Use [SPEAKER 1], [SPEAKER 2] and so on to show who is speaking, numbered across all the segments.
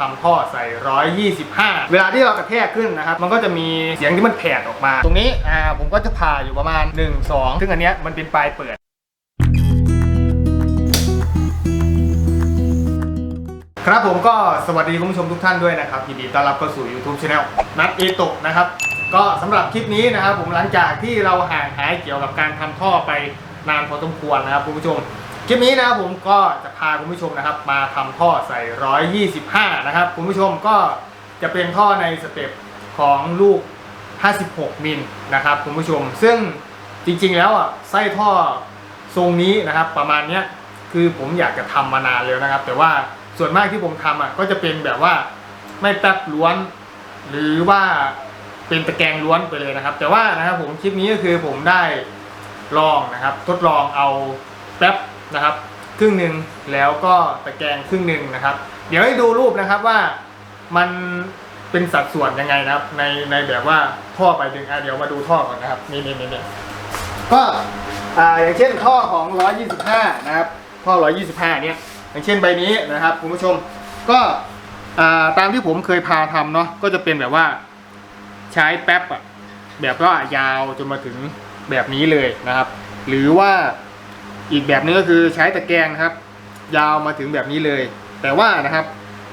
[SPEAKER 1] ทำท่อใส่ 125 เวลาที่เรากระแทกขึ้นนะครับ มันก็จะมีเสียงที่มันแผดออกมา ตรงนี้ อ่า ผมก็จะผ่าอยู่ประมาณ 1 2 ซึ่งอันเนี้ยมันเป็นปลายเปิด ครับผมก็สวัสดีคุณผู้ชมทุกท่านด้วยนะครับยินดีต้อนรับเข้าสู่ YouTube Channel นัดเอโตะนะครับ ก็สำหรับคลิปนี้นะครับ ผมหลังจากที่เราห่างหายเกี่ยวกับการทำท่อไปนานพอสมควรนะครับคุณผู้ชม คลิปนี้นะครับผมก็จะพาคุณผู้ชมนะครับ มาทำท่อใส่ 125 นะครับ คุณผู้ชมก็จะเป็นท่อในสเต็ปของลูก 56 มิลนะครับคุณผู้ชม ซึ่งจริงๆแล้วอะไส้ท่อทรงนี้นะครับ ประมาณเนี้ยคือผมอยากจะทำมานานแล้วนะครับ แต่ว่าส่วนมากที่ผมทำอะก็จะเป็นแบบว่าไม่แป๊บล้วน หรือว่าเป็นตะแกรงล้วนไปเลยนะครับ แต่ว่านะครับผมคลิปนี้ก็คือผมได้ลองนะครับ ทดลองเอาแป๊บ นะครับ ครึ่งหนึ่งแล้วก็ตะแกรงครึ่งหนึ่งนะครับ เดี๋ยวให้ดูรูปนะครับว่ามันเป็นสัดส่วนยังไงนะครับ ในในแบบว่าท่อไปดึงอะเดี๋ยวมาดูท่อก่อนนะครับนี่นี่นี่นี่ก็อ่าอย่างเช่นท่อของ 125 นะครับท่อ 125 เนี่ยอย่างเช่นใบนี้นะครับคุณผู้ชมก็อ่าตามที่ผมเคยพาทำเนาะก็จะเป็นแบบว่าใช้แป๊บอะแบบว่ายาวจนมาถึงแบบนี้เลยนะครับ หรือว่า อีกแบบนึงก็คือใช้ตะแกรงนะครับ ยาวมาถึงแบบนี้เลย แต่ว่านะครับ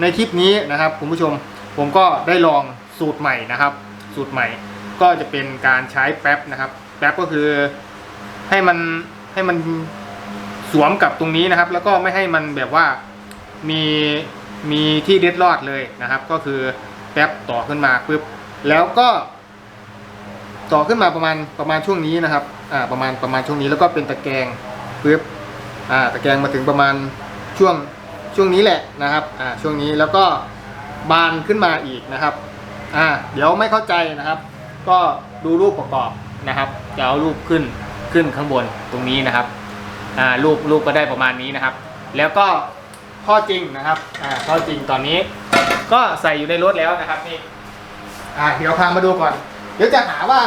[SPEAKER 1] ในคลิปนี้นะครับคุณผู้ชมผมก็ได้ลองสูตรใหม่นะครับ สูตรใหม่ ก็จะเป็นการใช้แป๊บนะครับ แป๊บก็คือให้มันให้มันสวมกับตรงนี้นะครับ แล้วก็ไม่ให้มันแบบว่ามีมีที่เด็ดรอดเลยนะครับ ก็คือแป๊บต่อขึ้นมาปุ๊บแล้วก็ต่อขึ้นมาประมาณประมาณช่วงนี้นะครับ อ่า ประมาณประมาณช่วงนี้แล้วก็เป็นตะแกรง ปึ๊บอ่าตะแกรงมาถึงประมาณช่วงช่วงนี้แหละนะครับอ่าช่วงนี้แล้วก็บานขึ้นมาอีกนะครับอ่าเดี๋ยวไม่เข้าใจนะครับ ก็ดูรูปประกอบนะครับจะเอารูปขึ้นขึ้นข้างบนตรงนี้นะครับอ่ารูปรูปก็ได้ประมาณนี้นะครับ แล้วก็ท่อจริงนะครับอ่าท่อจริงตอนนี้ ก็ใส่อยู่ในรถแล้วนะครับนี่อ่าเดี๋ยวพามาดูก่อน เดี๋ยวจะหาว่า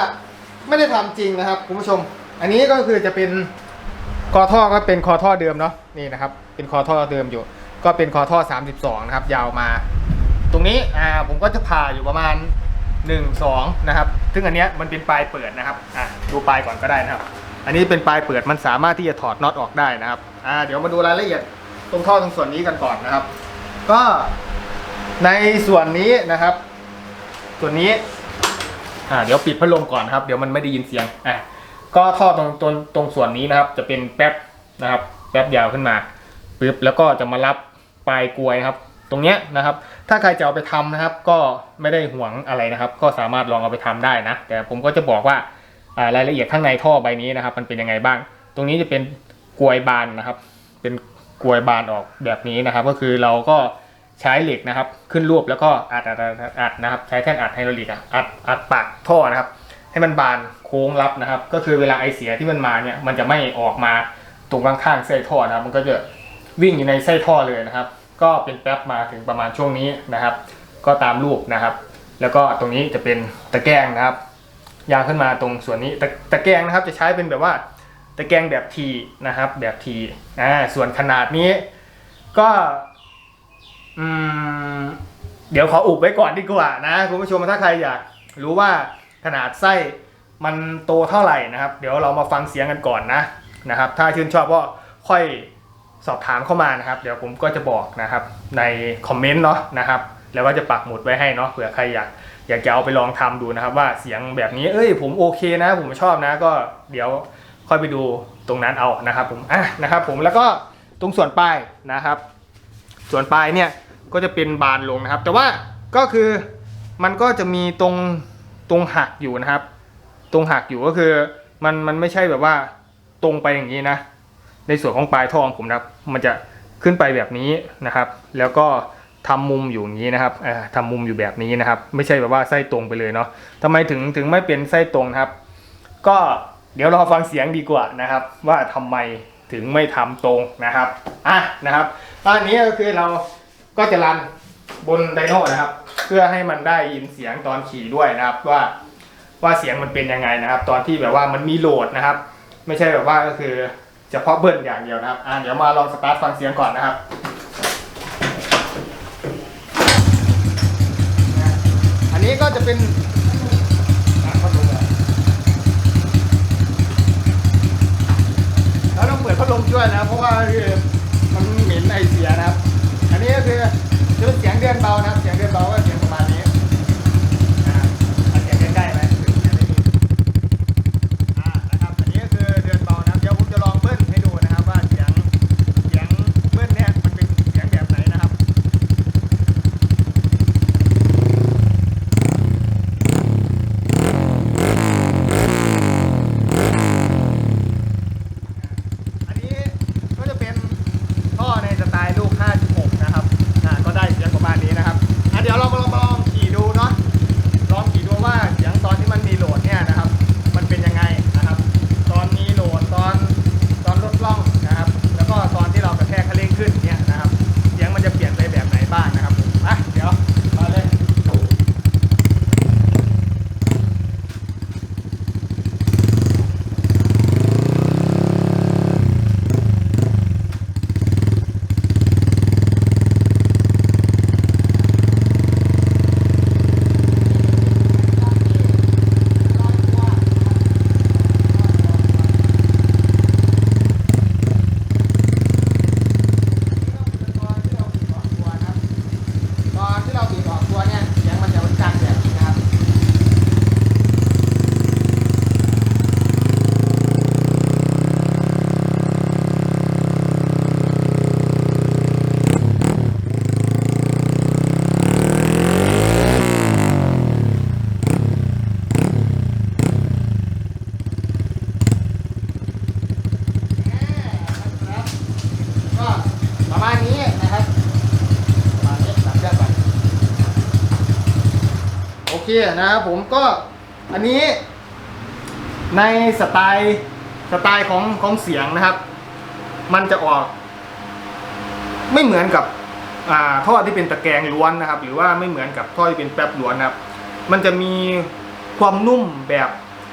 [SPEAKER 1] ไม่ได้ทำจริงนะครับคุณผู้ชม อันนี้ก็คือจะเป็น คอท่อก็เป็นคอท่อเดิมเนาะนี่นะครับ เป็นคอท่อเดิมอยู่ ก็เป็นคอท่อ 32 นะครับ ยาวมา ตรงนี้อ่าผมก็จะผ่าอยู่ประมาณ 1 2 นะครับ ซึ่งอันเนี้ยมันเป็นปลายเปิดนะครับอ่าดูปลายก่อนก็ได้นะครับ อันนี้เป็นปลายเปิดมันสามารถที่จะถอดน็อตออกได้นะครับอ่าเดี๋ยวมาดูรายละเอียดตรงท่อตรงส่วนนี้กันก่อนนะครับ ก็ในส่วนนี้นะครับ ส่วนนี้อ่าเดี๋ยวปิดพัดลมก่อนนครับ เดี๋ยวมันไม่ได้ยินเสียงอะ ก็ท่อตรงตรงตรงส่วนนี้นะครับ จะเป็นแป๊บนะครับ แป๊บยาวขึ้นมาปึ๊บแล้วก็จะมารับปลายกลวยนะครับ ตรงเนี้ยนะครับ ถ้าใครจะเอาไปทำนะครับ ก็ไม่ได้ห่วงอะไรนะครับ ก็สามารถลองเอาไปทำได้นะ แต่ผมก็จะบอกว่ารายละเอียดข้างในท่อใบนี้นะครับ มันเป็นยังไงบ้าง ตรงนี้จะเป็นกลวยบานนะครับ เป็นกลวยบานออกแบบนี้นะครับ ก็คือเราก็ใช้เหล็กนะครับ ขึ้นรูปแล้วก็อัดอัดอัดนะครับ ใช้แท่นอัดไฮดรอลิกอัดอัดปากท่อนะครับ ให้มันบานโค้งรับนะครับ ก็คือเวลาไอเสียที่มันมาเนี่ยมันจะไม่ออกมาตรงข้างๆไส้ท่อนะครับ มันก็จะวิ่งอยู่ในไส้ท่อเลยนะครับ ก็เป็นแป๊บมาถึงประมาณช่วงนี้นะครับ ก็ตามรูปนะครับ แล้วก็ตรงนี้จะเป็นตะแกรงนะครับ ยางขึ้นมาตรงส่วนนี้ตะตะแกรงนะครับ จะใช้เป็นแบบว่าตะแกรงแบบทีนะครับ แบบทีอ่าส่วนขนาดนี้ก็อืมเดี๋ยวขออุบไว้ก่อนดีกว่านะคุณผู้ชมถ้าใครอยากรู้ว่า นาดไส้มันโตเท่าไหร่นะครับ เดี๋ยวเรามาฟังเสียงกันก่อนนะนะครับ ถ้าชื่นชอบก็ค่อยสอบถามเข้ามานะครับ เดี๋ยวผมก็จะบอกนะครับในคอมเมนต์เนาะนะครับ แล้วก็จะปักหมุดไว้ให้เนาะเผื่อใครอยากอยากจะเอาไปลองทำดูนะครับ ว่าเสียงแบบนี้เอ้ยผมโอเคนะ ผมชอบนะก็เดี๋ยวค่อยไปดูตรงนั้นเอานะครับ ผมอะนะครับ ผมแล้วก็ตรงส่วนปลายนะครับ ส่วนปลายเนี่ยก็จะเป็นบานลงนะครับ แต่ว่าก็คือมันก็จะมีตรง ตรงหักอยู่นะครับ ตรงหักอยู่ก็คือมันมันไม่ใช่แบบว่าตรงไปอย่างนี้นะ ในส่วนของปลายท่อของผมนะครับ มันจะขึ้นไปแบบนี้นะครับ แล้วก็ทำมุมอยู่อย่างนี้นะครับเอ่อทำมุมอยู่แบบนี้นะครับ ไม่ใช่แบบว่าไส้ตรงไปเลยเนาะทำไมถึงถึงไม่เป็นไส้ตรงครับ ก็เดี๋ยวรอฟังเสียงดีกว่านะครับ ว่าทำไมถึงไม่ทำตรงนะครับอะนะครับอันนี้ก็คือเราก็จะรันบนไดโน่นะครับ เพื่อให้มันได้ยินเสียงตอนขี่ด้วยนะครับว่าว่าเสียงมันเป็นยังไงนะครับ ตอนที่แบบว่ามันมีโหลดนะครับ ไม่ใช่แบบว่าก็คือเฉพาะเบิ้ลอย่างเดียวนะครับอะเดี๋ยวมาลองสตาร์ทฟังเสียงก่อนนะครับเป็นอะพัดลมเหรอเราต้องเปิดพัดลมช่วยนะเพราะว่ามันเหม็นไอเสียนะครับ เคนะครับผมก็อันนี้ในสไตล์สไตล์ของของเสียงนะครับ มันจะออก ไม่เหมือนกับอ่าท่อที่เป็นตะแกรงล้วนนะครับ หรือว่าไม่เหมือนกับท่อที่เป็นแป๊บล้วนนะครับ มันจะมีความนุ่มแบบ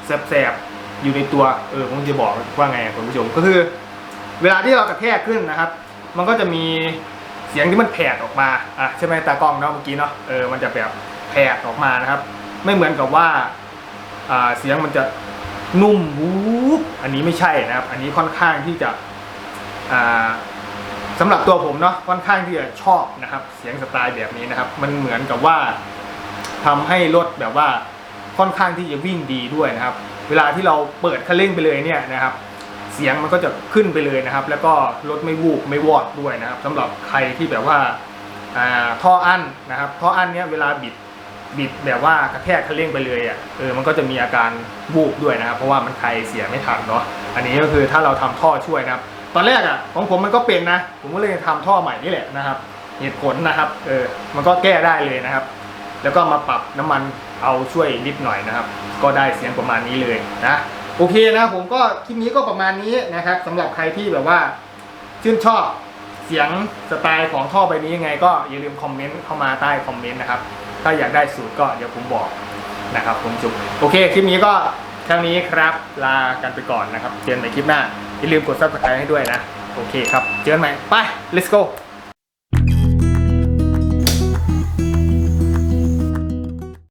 [SPEAKER 1] แสบๆอยู่ในตัวเออผมจะบอกว่าไงคุณผู้ชมก็คือ เวลาที่เรากระแทกขึ้นนะครับ มันก็จะมีเสียงที่มันแผดออกมาอะใช่ไหมตากล้องเนาะเมื่อกี้เนาะเออมันจะแบบ ผดออกมานะครับ ไม่เหมือนกับว่าเสียงมันจะนุ่มวูบอันนี้ไม่ใช่นะครับ อันนี้ค่อนข้างที่จะอ่าสำหรับตัวผมเนาะค่อนข้างที่จะชอบนะครับ เสียงสไตล์แบบนี้นะครับ มันเหมือนกับว่าทำให้รถแบบว่าค่อนข้างที่จะวิ่งดีด้วยนะครับ เวลาที่เราเปิดคันเร่งไปเลยเนี่ยนะครับ เสียงมันก็จะขึ้นไปเลยนะครับ แล้วก็รถไม่วูบไม่วอดด้วยนะครับสำหรับใครที่แบบว่าท่ออั้นนะครับ ท่ออั้นเนี้ยเวลาบิด บิดแบบว่ากระแทกคันเร่งไปเลยอะเออมันก็จะมีอาการวูบด้วยนะครับเพราะว่ามันใครเสียไม่ทันเนาะอันนี้ก็คือถ้าเราทำท่อช่วยนะครับ ตอนแรกอะของผมมันก็เป็นนะ ผมก็เลยทำท่อใหม่นี่แหละนะครับ เหตุผลนะครับเออมันก็แก้ได้เลยนะครับ แล้วก็มาปรับน้ำมันเอาช่วยนิดหน่อยนะครับ ก็ได้เสียงประมาณนี้เลยนะโอเคนะผมก็คลิปนี้ก็ประมาณนี้นะครับสำหรับใครที่แบบว่าชื่นชอบเสียงสไตล์ของท่อใบนี้ยังไงก็อย่าลืมคอมเมนต์เข้ามาใต้คอมเมนต์นะครับ ถ้าอยากได้สูตรก็เดี๋ยวผมบอกนะครับผมจุกโอเคคลิปนี้ก็เท่านี้ครับลากันไปก่อนนะครับเจอกันใหม่คลิปหน้าอย่าลืมกด subscribe ให้ด้วยนะ โอเคครับ เจอกันใหม่ ไป let's go